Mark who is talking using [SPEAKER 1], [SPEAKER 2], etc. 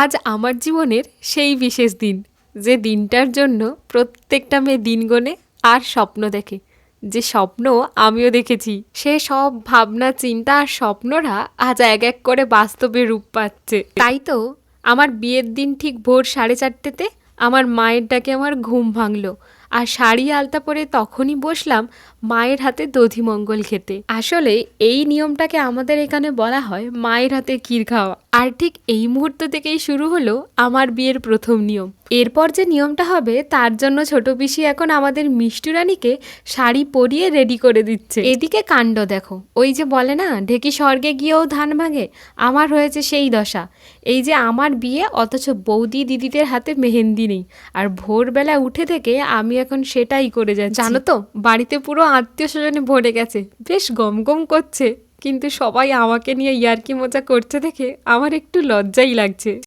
[SPEAKER 1] আজ আমার জীবনের সেই বিশেষ দিন, যে দিনটার জন্য প্রত্যেকটা মেয়ে দিন গনে আর স্বপ্ন দেখে। যে স্বপ্ন আমিও দেখেছি, সে সব ভাবনা, চিন্তা আর স্বপ্নরা আজ এক এক করে বাস্তবে রূপ পাচ্ছে। তাই তো আমার বিয়ের দিন ঠিক ভোর সাড়ে চারটেতে আমার মায়ের ডাকে আমার ঘুম ভাঙলো। আর শাড়ি আলতা পরে তখনই বসলাম মায়ের হাতে দধি মঙ্গল খেতে। আসলে এই নিয়মটাকে আমাদের এখানে বলা হয় মায়ের হাতে ক্ষীর খাওয়া। আর ঠিক এই মুহূর্ত থেকেই শুরু হলো আমার বিয়ের প্রথম নিয়ম। এরপর যে নিয়মটা হবে, তার জন্য ছোট পিসি এখন আমাদের মিষ্টি রানীকে শাড়ি পরিয়ে রেডি করে দিচ্ছে। এদিকে কাণ্ড দেখো। ওই যে বলে না, ঢেকি স্বর্গে গিয়েও ধান ভাঙে, আমার হয়েছে সেই দশা। এই যে আমার বিয়ে, অথচ বৌদি দিদিদের হাতে মেহেন্দি নেই। আর ভোরবেলা উঠে থেকে আমি এখন সেটাই করে যাচ্ছি। জানো তো, বাড়িতে পুরো আত্মীয় স্বজনে ভরে গেছে। বেশ গম গম করছে, কিন্তু সবাই আমাকে নিয়ে ইয়ার্কি মজা করছে দেখে আমার একটু লজ্জাই লাগছে।